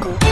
Go.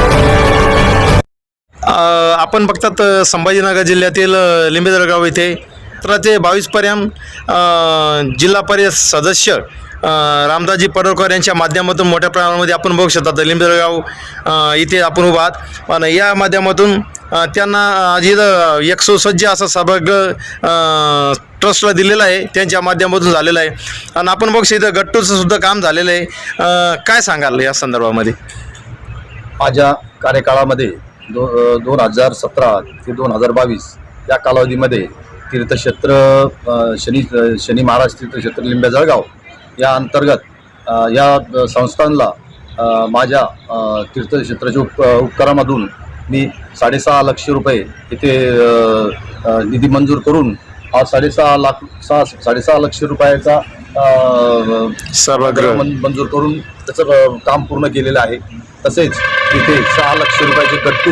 आपण बघतात संभाजीनगर जिल्ह्यातील अ, इथे. येथे सतरा ते बावीसपर्यंत जिल्हा परिषद सदस्य रामदाजी रामदासजी पडळकर यांच्या माध्यमातून मोठ्या प्रमाणामध्ये आपण बघू शकतात. लिंबेजळगाव इथे आपण उभा आहात. आणि या माध्यमातून त्यांना आज एक सुसज्ज असा सभाग ट्रस्टला दिलेला आहे. त्यांच्या माध्यमातून झालेलं आहे. आणि आपण बघू इथं गट्टूचं सुद्धा काम झालेलं आहे. काय सांगाल या संदर्भामध्ये? माझ्या कार्यकाळामध्ये दो दोन हजार सतरा ते दोन हजार बावीस या कालावधीमध्ये तीर्थक्षेत्र शनी शनी महाराज तीर्थक्षेत्र लिंब्या जळगाव या अंतर्गत या संस्थांना माझ्या तीर्थक्षेत्राच्या उप उपकारामधून मी साडेसहा लक्ष रुपये इथे निधी मंजूर करून हा साडेसहा लाख सहा साडेसहा लक्ष रुपयाचा मन- मंजूर करून त्याचं काम पूर्ण केलेलं आहे. तसेच तिथे सहा लक्ष रुपयाचे गट्टू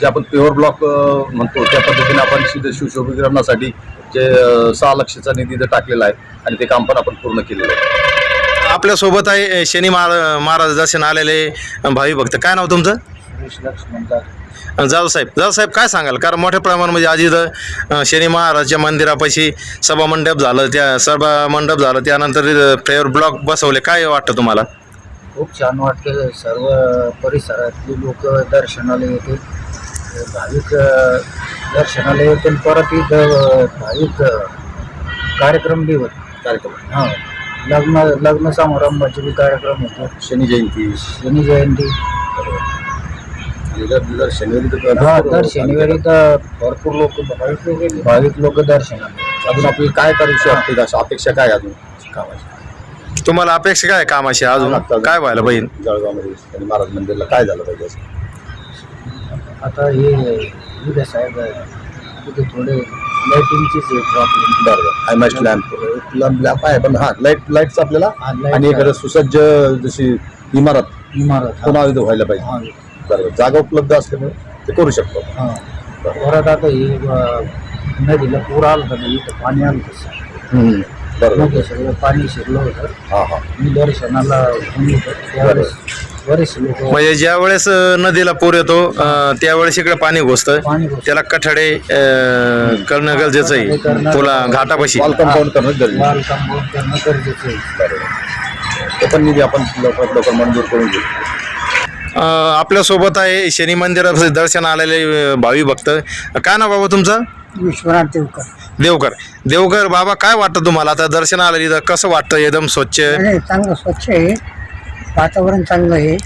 जे आपण प्युअर ब्लॉक म्हणतो त्या पद्धतीने आपण शिव शिवशोभीकरणासाठी जे सहा लक्षचा निधी इथं टाकलेला आहे आणि ते काम पण आपण पूर्ण केलेलं आहे. आपल्यासोबत आहे शनी महारा महाराज दर्शन आलेले भावी भक्त. काय नाव तुमचं? जाऊसाहेब जाऊसाहेब काय सांगाल? कारण मोठ्या प्रमाणामध्ये आज इथं अ, शनी महाराजच्या मंदिरापाशी सभा मंडप झालं त्या सभा मंडप झालं त्यानंतर प्रेयर ब्लॉक बसवले. काय वाटतं तुम्हाला? खूप छान वाटतं. सर्व परिसरातली लोक दर्शनाला येतील भाविक दर्शनाला येतील परत इथं भाविक कार्यक्रम बी होत. कार्यक्रम. हां. लग्न लग्न समारंभाचे बी कार्यक्रम होतो शनी जयंती. शनी जयंती. दर शनिवारी तर हा दर शनिवारी तर भरपूर लोक भाविक लोक भाविक लोक दर्शनाला. अजून आपल्याला काय करू शकते? अपेक्षा काय अजून? कामाची तुम्हाला अपेक्षा काय कामाशी अजून? काय व्हायला पाहिजे? जळगावमध्ये शनी महाराज मंदिरला काय झालं पाहिजे? असं आता हे उद्या साहेब तिथे थोडे लाईटिंगचीच प्रॉब्लेम बरोबर आय मॅच लॅम्प लॅम्प लॅम्प आहे पण हा लाइट लाईटचं आपल्याला. हा, light आणि एखादं सुसज्ज जशी इमारत इमारत पुन्हा इथं व्हायला पाहिजे. हा. बरोबर जागा उपलब्ध असल्यामुळे ते करू शकतो. हा. परत आता हे अ, नदीला पूर आला होता ना इथं पाणी आलं होतं. सगळं पाणी शिरलं होतं. हा हा. मी दर्शनाला घेऊन होतो. त्यावेळेस बरेचसे लोक म्हणजे ज्या वेळेस नदीला पूर येतो अ, त्यावेळेस इकडे पाणी घुसतं. पाणी घुसतं. त्याला कठडे अ, करणं गरजेचं आहे. तुला घाटापाशी. वॉल कंपाऊंड करणं गरजेचं वाल कंपाऊंड करणं गरजेचं आहे. बरोबर. ते पण निधी आपण लवकरात लवकर मंजूर करून घेऊ. अ, आपल्यासोबत आहे शनी मंदिरात दर्शन आलेले अ, भावी भक्त. काय नाव बाबा तुमचं? विश्वनाथ देवकर. देवकर. देवकर बाबा काय वाटतं तुम्हाला? आता दर्शनाला इथं कसं वाटतं? एकदम स्वच्छ? आणि चांगलं स्वच्छ आहे. वातावरण चांगलं आहे.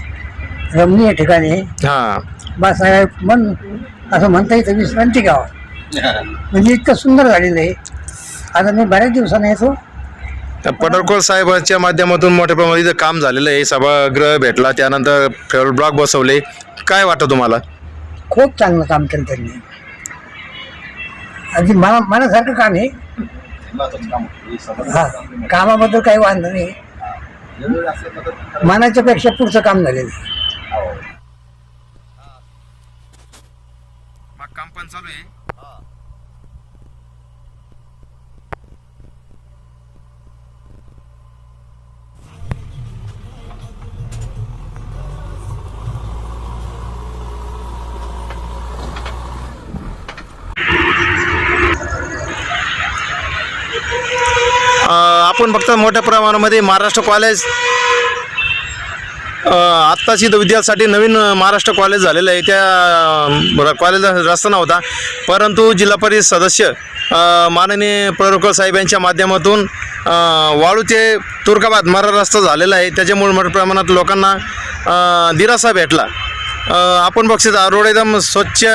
रमणीय ठिकाणी आहे. हां. बस मन असं म्हणता येतं विश्रांती गाव म्हणजे इतकं सुंदर झालेलं आहे. आता मी बऱ्याच दिवसाने येतो. तर पडळकर साहेबांच्या माध्यमातून मोठ्या प्रमाणात इथं काम झालेलं आहे. सभागृह भेटला त्यानंतर फेवर ब्लॉक बसवले. काय वाटतं तुम्हाला? खूप चांगलं काम केलं त्यांनी. अगदी मना मनासारखं काम आहे. हा कामाबद्दल काही वांधं नाही. मनाच्या पेक्षा पुढचं काम झालेलं आहे. काम पण चालू आहे. आपण फक्त मोठ्या प्रमाणामध्ये महाराष्ट्र कॉलेज अ, आत्ताच इथं विद्यार्थ्यासाठी नवीन महाराष्ट्र कॉलेज झालेलं आहे. त्या अ, कॉलेजला रस्ता नव्हता. परंतु जिल्हा परिषद सदस्य माननीय प्ररोकर साहेब यांच्या माध्यमातून वाळू ते तुर्काबाद मरा रस्ता झालेला आहे. त्याच्यामुळे मोठ्या प्रमाणात लोकांना दिरासा दिलासा भेटला. आपण बघशील रोड एकदम स्वच्छ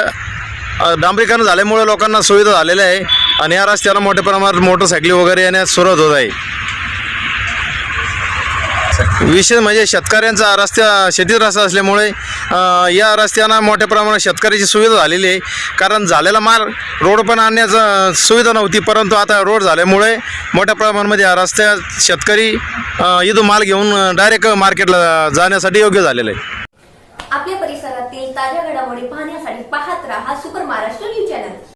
डांबरीकरण झाल्यामुळे लोकांना सुविधा झालेल्या आहे. आणि या रस्त्याला मोठ्या प्रमाणात मोटरसायकली वगैरे येण्यास सुरुवात होत आहे. विशेष म्हणजे शेतकऱ्यांचा रस्त्या शेतीत रस्ता असल्यामुळे या रस्त्यांना मोठ्या प्रमाणात शेतकऱ्याची सुविधा झालेली आहे. कारण झालेला माल रोड पण आणण्याचा सुविधा नव्हती परंतु आता रोड झाल्यामुळे मोठ्या प्रमाणामध्ये या रस्त्यात शेतकरी इथून माल घेऊन डायरेक्ट मार्केटला जाण्यासाठी योग्य झालेलं आहे. आपल्या परिसरातील ताज्या घडामोडी पाहण्यासाठी पाहत राहा सुपर महाराष्ट्र न्यूज चॅनल.